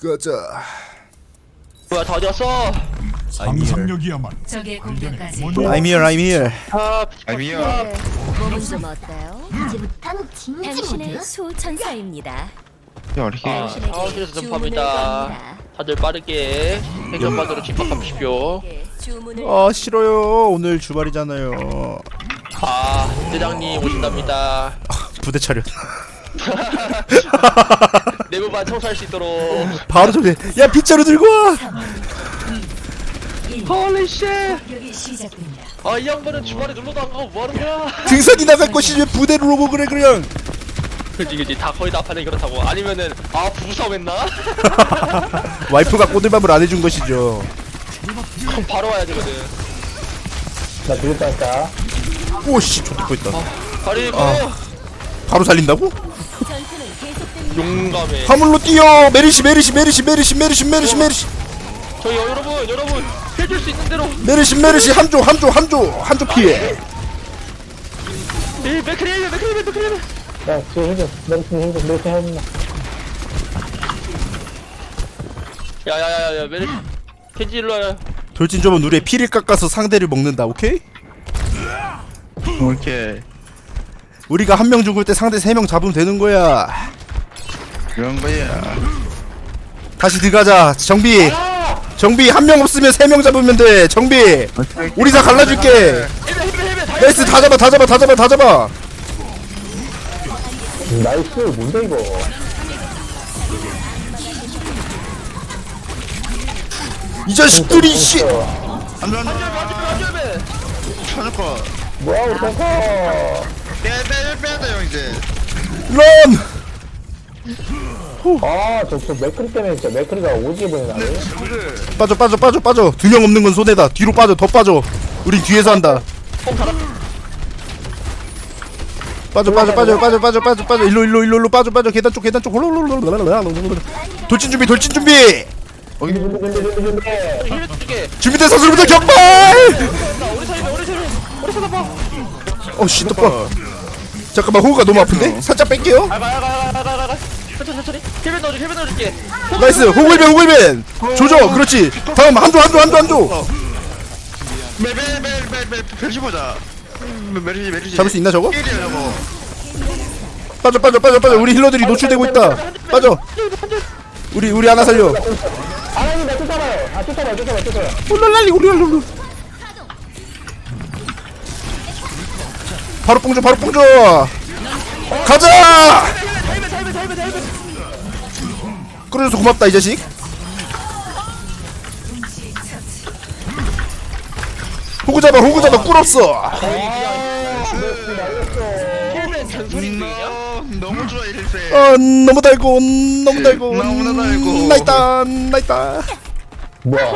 가자. 뭐야 다 어디 갔어? 상상력이야말로 적의 공격까지 I'm here, I'm here. 아 아니야. 몸은 좀 어때요? 이제부터는 진지 당신의 모드. 소천사입니다. 야, 이렇게. 아, 사무실에서 주문을 전파합니다. 다들 빠르게 행정반으로 집합하십시오. 예, 주문을 아 싫어요. 오늘 주말이잖아요. 아 대장님 오신답니다. 부대 차려. 내부반 청소할 수 있도록. 바로 저기. 야 빗자루 들고 와. 헐리 쉣! 여기 시작됩니다. 아이 양반은 주말에 놀러도 안 가고 뭐하는 거야? 등산이 나갈 것이지 왜 부대로 오고 그래 그냥. 그지 그지 다 거의 다 판에 그렇다고 아니면은 아 부부싸움 했나? 와이프가 꼬들밥을 안 해준 것이죠. 그럼 바로 와야 되거든. 나 죽을 뻔했다. 오씨 죽고 있다. 그리고 바로 살린다고? 용감해. 화물로 뛰어. 메르시 메르시 메르시 메르시 메르시 메르시 메르시 저희 여러분 여러분 해줄 수 있는 대로 메르시 메르시 한조 한조 한조 한조 피해. 이 맥크리엘 맥크리엘 맥크리엘 야, 지금 힘좀, 메르신 힘좀, 메르신 힘좀. 야야야야 메리 켄지 일로 와요. 돌진점은 우리의 피를 깎아서 상대를 먹는다. 오케이? 이렇게. 우리가 한 명 죽을 때 상대 세 명 잡으면 되는 거야. 그런 거야. 다시 들어가자. 정비. 정비 한 명 없으면 세 명 잡으면 돼. 정비. 우리 다 갈라줄게. 나이스 다 잡아 다 잡아 다 잡아 다 잡아. 나이스, 뭔데, 이거? 이 자식들이 씨. 안 돼, 안 돼. 헬멧 쳐줄 거. 뭐야, 우리 탱커! 빼야 돼, 빼야 돼, 형, 이제. 런. 아, 저, 저 맥크리 때문에 진짜 맥크리가 오지게 보이나? 빠져 빠져 빠져 빠져. 두 명 없는 건 손해다. 뒤로 빠져 더 빠져. 우리 뒤에서 한다. 빠져 빠져 빠져 빠져 빠져 빠져 빠져 일로 일로 일로 일로 빠져 빠져 계단 쪽 계단 쪽 돌진 준비 돌진 준비 준비, 준비, 준비, 준비, 준비. 헬멧 두개 준비된 선수부터 격발 우리 사이버 우리 사이버 우리 사이버 봐. 어씨 떡밥 잠깐만 호흡가 너무 아픈데 살짝 뺄게요 가가 가가가가 천천히 천천히 헬멧 넣어줄게. 나이스. 호글벤 호글벤 조져. 그렇지. 다음 한조 한조 한조 한조. 멜, 멜, 멜, 멜, 멜, 펼치 보자. 멜, 멜, 멜, 잡을 수 있나 저거? 1이야, 저거. 빠져 빠져 빠져 빠져. 우리 힐러들이 노출되고 있다. 빠져. 우리 우리 하나 살려. 아나님, 나 쫓아봐요. 아, 쫓아봐요, 쫓아봐요, 쫓아봐요. 올랄랄리. 우리 힐러 바로 뽕줘 바로 뽕줘. 가자 끌어줘서 고맙다 이 자식 호구 잡아 호구 잡아 꿀 없어? 어, 너무 좋아, 이럴때. 아 너무 달고 너무 달고 너무나 달고. 나있다 나있다 뭐야.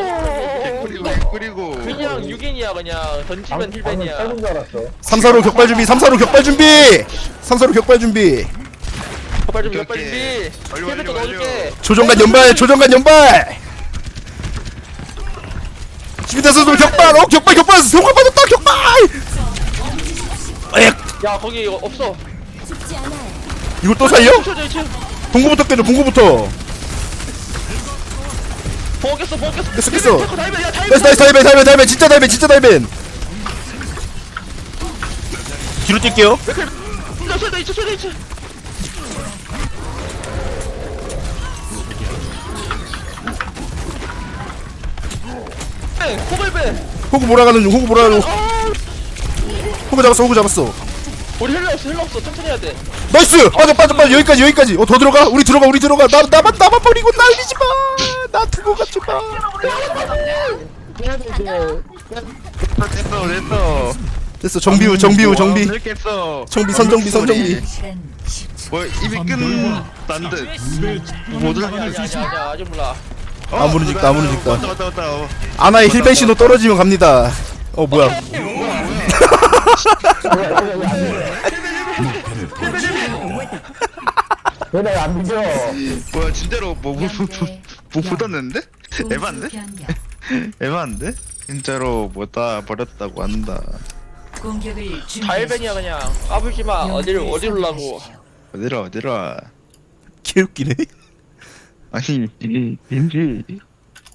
그리고, 그리고. 그냥 6인이야 그냥 던지면 방금 힐벤이야 짧은 줄 알았어. 3, 4로 격발 준비 3, 4로 격발 준비 3, 4로 격발 준비 빨리 준비 오케이, 빨리 준비. 완료, 헬멧도 완료, 넣어줄게. 조정관 연발 조정관 연발! 준비돼서 좀 격발! 어 격발 격발! 성공 받았다 격발! 엑야 거기 이거 없어. 이걸 또 살려? 쳐져 있지 봉구부터 깨줘 봉구부터. 보겠어 보겠어. 깼어 깼어. 다이벤 야 다이벤 나이스 나이스 다이벤 다이벤 다이벤. 진짜 다이벤 진짜 다이벤. 뒤로 뛸게요. 야 쳐져 있지 쳐져 있지 네, 코발벤 호구 몰아가는 중 호구 몰아가는 중. 호구 잡았어 호구 잡았어. 우리 헬멧 없어 헬멧 없어. 천천히 해야 돼. 나이스! 빠져 빠져 빠져. 여기까지 여기까지. 어 더 들어가? 우리 들어가 우리 들어가. 나 나만 나만 버리고 날리지 마나 두고 가지 마. 됐어, 됐어. 됐어 정비우 정비우 정비 뭐, 됐어. 정비 선정비 선정비. 시간 10초. 뭐, 이미 끝난 듯. 아니야 올라가. 아니야 아니야 아직 몰라 아무런 직다, 아무런 직다. 왔다, 왔다, 왔다. 어. 아나의 힐벤 신호 떨어지면 갑니다 어 뭐야 왜나안 믿어? 뭐야, 진짜로, 뭐, 뭐, 뭐, 뭐, 뭐? 에반데? 에반데? 진짜로, 뭐다 버렸다고 한다. 공격을. 다이벤이야 그냥 까불지 마 어디를 어디로 올라고 어디라, 어디라. 개웃기네 아니 인지.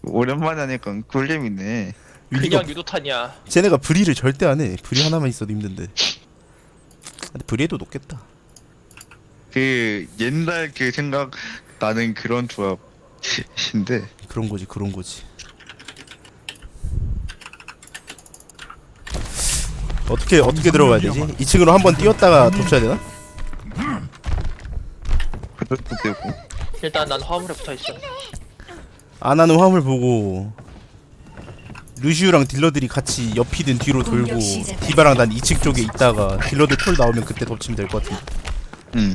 오랜만에 하니까 꿀잼이네. 그냥 유도탄이야. 쟤네가 브리를 절대 안 해. 브리 하나만 있어도 힘든데. 근데 브리에도 높겠다. 그 옛날 그 생각 나는 그런 조합인데. 그런 거지 그런 거지. 어떻게 어떻게 들어가야 되지? 2층으로 한번 뛰었다가 덮쳐야 되나? 그것도 되고 일단 난 화물에 붙어 있어. 아나는 화물 보고 루시우랑 딜러들이 같이 옆이든 뒤로 돌고 디바랑 난 2층 쪽에 있다가 딜러들 툴 나오면 그때 덮치면 될 것 같은데. 응.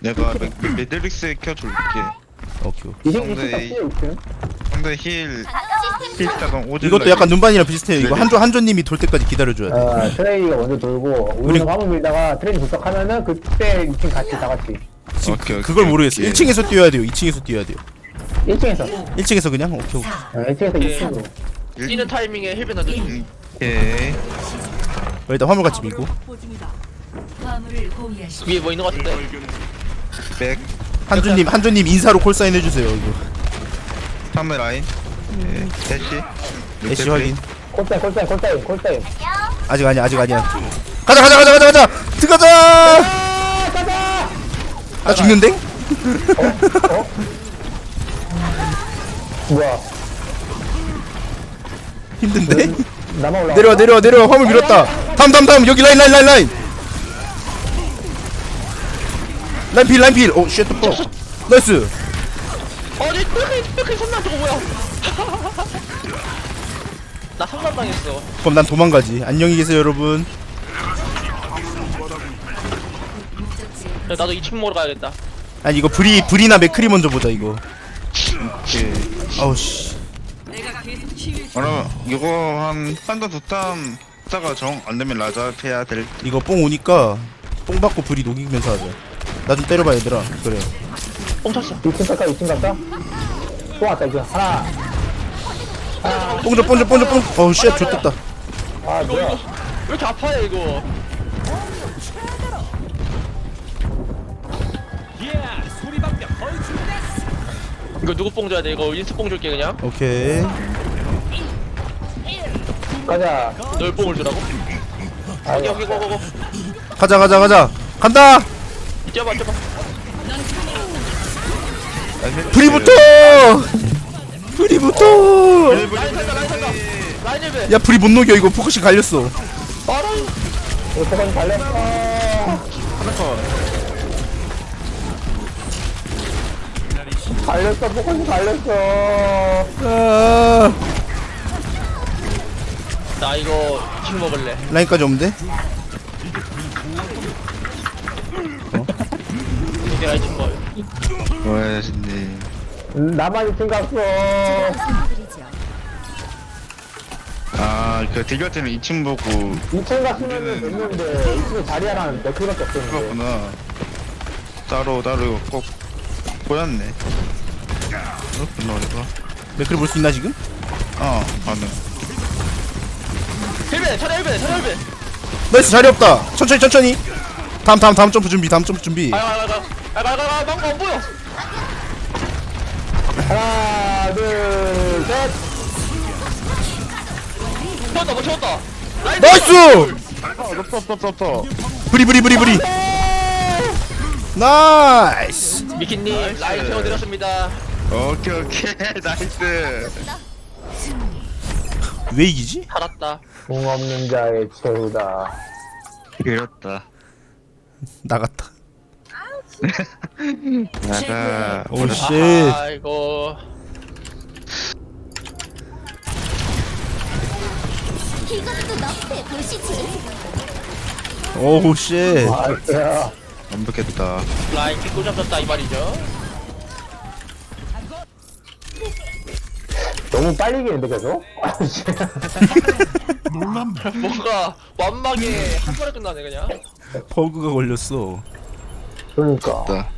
내가 메- 메- 메드릭스 켜줄게. 오케이 딱 상대- 뛰어 상대 힐 힐다가 오질 이것도 약간 눈반이랑 비슷해요. 이거. 한조 한조님이 돌 때까지 기다려줘야 돼. 어 트레이가 먼저 돌고 우리는 화물 밀다가 트레이 도착하면은 그때 2층 같이 다 같이 지금 오케이, 오케이, 그걸 모르겠어 오케이. 1층에서 뛰어야 돼요 2층에서 뛰어야 돼요. 1층에서. 1층에서 그냥? 오케이 오케이. 어, 1층에서 2층으로. 뛰는 타이밍에 힐벤 던져주기 오케이. 어, 일단 화물 같이 밀고. 위에 뭐 있는 거 같은데? 백. 한조님 한조님 인사로 콜 사인 해주세요 이거. 3의 라인. 예, 대시. 애쉬 확인. 콜사인 콜사인 콜사인 콜사인. 아직 아니야 아직 아니야. 가자 가자 가자 가자 가자! 들어가자 나 죽는데? 뭐야? 힘든데? 나만 올라가 내려와 내려와 내려와. 화물 밀었다. 다음 다음 다음. 여기 라인 라인 라인 라인. 라인 필 라인 필오 쉣더 퍼 나이스. 어내 뼈에 뼈에 손난 저거 뭐야? 나 상담 당했어. 그럼 난 도망가지. 안녕히 계세요 여러분 야, 나도 2층 먹으러 가야겠다. 아니 이거 브리 브리나 맥크리 먼저 보자 이거. 오케이 아우 씨. 그럼 이거 한 한단 두탄 하다가 정 안 되면 라자 해야 될 이거 뽕 오니까 뽕 받고 브리 녹이면서 하자. 나 좀 때려봐 얘들아. 그래. 뽕 쳤어. 2층 갈까 2층 갈까? 또 왔다 이제. 하나. 뽕줘 뽕줘 뽕줘 뽕 어우 쉣 좋됐다. 아 이거 뭐야? 이거 왜 이렇게 아파요 이거 이거 누구 뽕 줘야 돼? 이거 윈스 뽕 줄게 그냥. 오케이. 가자. 널 뽕을 주라고? 여기 여기 고고고. 가자 가자 가자. 간다! 뛰어봐 뛰어봐. 라인 라인 라인 힐벤 야 브리 못 녹여. 이거 포커싱 갈렸어. 이거 포커스 달렸어 달렸어. 포커스 달렸어. 아 나 이거 킹 먹을래. 라인까지 오면 돼? 여기 라인 킹 먹어 뭐야신데 나만 2층 갔어. 아그 딜갈 때는 2층 보고. 2층 갔으면 됐는데 2층에 자리하라는 몇 킬밖에 없었는데. 그렇구나. 따로 따로 꼭 보였네. 그렇구나. 이거 맥크리 볼 수 있나 지금? 어 가능 힐벤 차례 힐벤 차례 힐벤 나이스 자리 없다. 천천히 천천히. 다음 다음 다음 점프 준비 다음 점프 준비. 아가가가가가가가 망고 안 보여. 하나 둘셋. 채웠다 뭐 채웠다. 라인 나이스! 덮덮덮덮 브리 브리 브리 브리 나이스. 미키님 라인 채워드렸습니다. 오케이 오케이. 나이스. 왜 이기지? 살았다. 공 없는 자의 최후다. 그렸다. 나갔다. 나가. 오씨. 아이고 이것도 너프에 보시지. 오우 씨 아 완벽했다. 라인 킥 잡혔다 이 말이죠. 너무 빨리 기는데 계속? 뭔가 완막에 한 번에 끝나네 그냥. 버그가 걸렸어. 그러니까. 나